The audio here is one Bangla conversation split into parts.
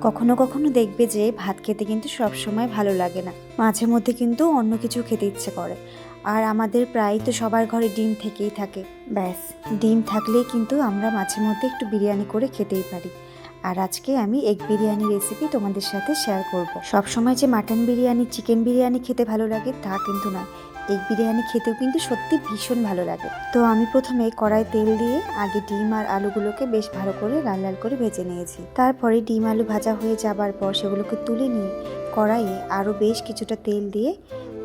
কখনো কখনো দেখবে যে ভাত খেতে কিন্তু সব সময় ভালো লাগে না। মাঝে মধ্যে কিন্তু অন্য কিছু খেতে ইচ্ছে করে। আর আমাদের প্রায় তো সবার ঘরে ডিম থেকেই থাকে। ব্যাস, ডিম থাকলেই কিন্তু আমরা মাঝে মধ্যে একটু বিরিয়ানি করে খেতেই পারি। আর আজকে আমি এগ বিরিয়ানি রেসিপি তোমাদের সাথে শেয়ার করব। সব সময় যে মাটন বিরিয়ানি চিকেন বিরিয়ানি খেতে ভালো লাগে তা কিন্তু না এগ বিরিয়ানি খেতেও কিন্তু সত্যি ভীষণ ভালো লাগে। তো আমি প্রথমে কড়াই তেল দিয়ে আগে ডিম আর আলুগুলোকে বেশ ভালো করে লাল লাল করে ভেজে নিয়েছি। তারপরে ডিম আলু ভাজা হয়ে যাবার পর সেগুলোকে তুলে নিয়ে কড়াইয়ে আরও বেশ কিছুটা তেল দিয়ে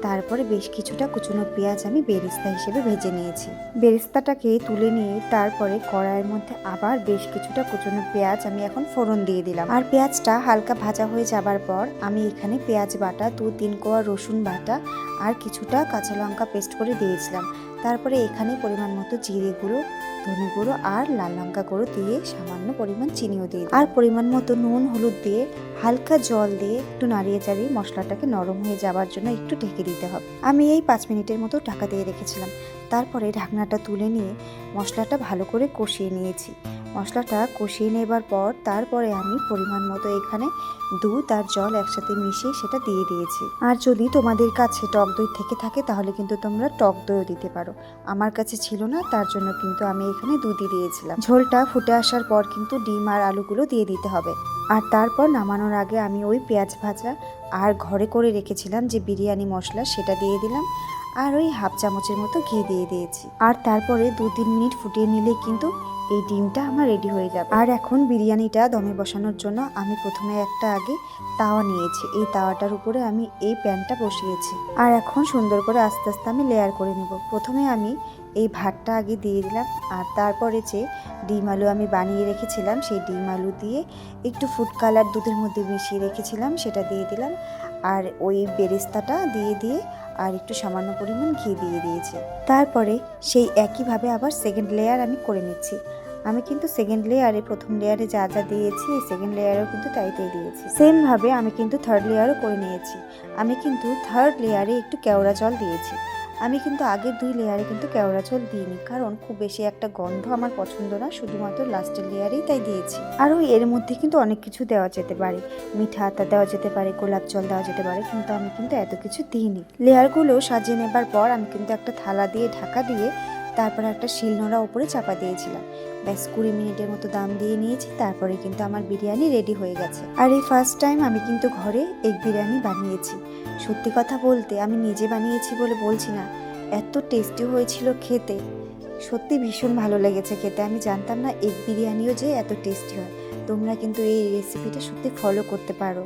তারপরে বেশ কিছুটা কুচুনো পেঁয়াজ আমি বেরিস্তা হিসেবে ভেজে নিয়েছি। বেরিস্তাটাকে তুলে নিয়ে তারপরে কড়াইয়ের মধ্যে আবার বেশ কিছুটা কুচুনো পেঁয়াজ আমি এখন ফোড়ন দিয়ে দিলাম। আর পেঁয়াজটা হালকা ভাজা হয়ে যাবার পর আমি এখানে পেঁয়াজ বাটা দু তিন কোয়া রসুন বাটা আর কিছুটা কাঁচা লঙ্কা পেস্ট করে দিয়েছিলাম। তারপরে এখানে পরিমাণ মতো জিরে গুঁড়ো, ধনে গুঁড়ো আর লাল লঙ্কা গুঁড়ো দিয়ে সামান্য পরিমাণ চিনিও দিয়ে আর পরিমাণ মতো নুন, হলুদ দিয়ে হালকা জল দিয়ে একটু নাড়িয়ে চাড়িয়ে মশলাটাকে নরম হয়ে যাওয়ার জন্য একটু ঢেকে দিতে হবে। আমি এই পাঁচ মিনিটের মতো ঢাকা দিয়ে রেখেছিলাম। তারপরে ঢাকনাটা তুলে নিয়ে মশলাটা ভালো করে কষিয়ে নিয়েছি। মশলাটা কষিয়ে নেবার পর তারপরে আমি পরিমাণ মতো এখানে দুধ আর জল একসাথে মিশিয়ে সেটা দিয়ে দিয়েছি। আর যদি তোমাদের কাছে টক দই থেকে থাকে তাহলে কিন্তু তোমরা টক দইও দিতে পারো। আমার কাছে ছিল না, তার জন্য কিন্তু আমি এখানে দুধই দিয়েছিলাম। ঝোলটা ফুটে আসার পর কিন্তু ডিম আর আলুগুলো দিয়ে দিতে হবে। আর তারপর নামানোর আগে আমি ওই পেঁয়াজ ভাজা আর ঘরে করে রেখেছিলাম যে বিরিয়ানি মশলা সেটা দিয়ে দিলাম। আর ওই হাফ চামচের মতো ঘি দিয়ে দিয়েছি। আর তারপরে দু তিন মিনিট ফুটিয়ে নিলে কিন্তু এই ডিমটা আমার রেডি হয়ে যাবে। আর এখন বিরিয়ানিটা দমে বসানোর জন্য আমি প্রথমে একটা আগে তাওয়া নিয়েছি। এই তাওয়াটার উপরে আমি এই প্যানটা বসিয়েছি। আর এখন সুন্দর করে আস্তে আস্তে আমি লেয়ার করে নেব। প্রথমে আমি এই ভাতটা আগে দিয়ে দিলাম। আর তারপরে যে ডিম আলু আমি বানিয়ে রেখেছিলাম, সেই ডিম আলু দিয়ে একটু ফুড কালার দুধের মধ্যে মিশিয়ে রেখেছিলাম, সেটা দিয়ে দিলাম। আর ওই বেরেস্তাটা দিয়ে দিয়ে আর একটু সামান্য পরিমাণ ঘি দিয়ে দিয়েছি। তারপরে সেই একইভাবে আবার সেকেন্ড লেয়ার আমি করে নিচ্ছি। আমি কিন্তু সেকেন্ড লেয়ারে প্রথম লেয়ারে যা যা দিয়েছি, এই সেকেন্ড লেয়ারেও কিন্তু তাই তাই দিয়েছি সেমভাবে আমি কিন্তু থার্ড লেয়ারও করে নিয়েছি। আমি কিন্তু থার্ড লেয়ারে একটু কেওড়া জল দিয়েছি। আমি কিন্তু আগের দুই লেয়ারে কিন্তু কেওড়া জল দিইনি, কারণ খুব বেশি একটা গন্ধ আমার পছন্দ না, শুধুমাত্র লাস্টের লেয়ারেই তাই দিয়েছি। আরও এর মধ্যে কিন্তু অনেক কিছু দেওয়া যেতে পারে। মিঠা আতা দেওয়া যেতে পারে, গোলাপ জল দেওয়া যেতে পারে, কিন্তু আমি কিন্তু এত কিছু দিইনি। লেয়ারগুলো সাজিয়ে নেবার পর আমি কিন্তু একটা থালা দিয়ে, ঢাকা দিয়ে তারপরে একটা শিলনোড়া ওপরে চাপা দিয়েছিলাম। ব্যাস কুড়ি মিনিটের মতো দাম দিয়ে নিয়েছি, তারপরে কিন্তু আমার বিরিয়ানি রেডি হয়ে গেছে। আর এই ফার্স্ট টাইম আমি কিন্তু ঘরে এগ বিরিয়ানি বানিয়েছি। সত্যি কথা বলতে আমি নিজে বানিয়েছি বলে বলছি না, এত টেস্টি হয়েছিল খেতে। সত্যি ভীষণ ভালো লেগেছে খেতে, আমি জানতাম না এগ বিরিয়ানিও যে এত টেস্টি হয়। তোমরা কিন্তু এই রেসিপিটা সত্যি ফলো করতে পারো।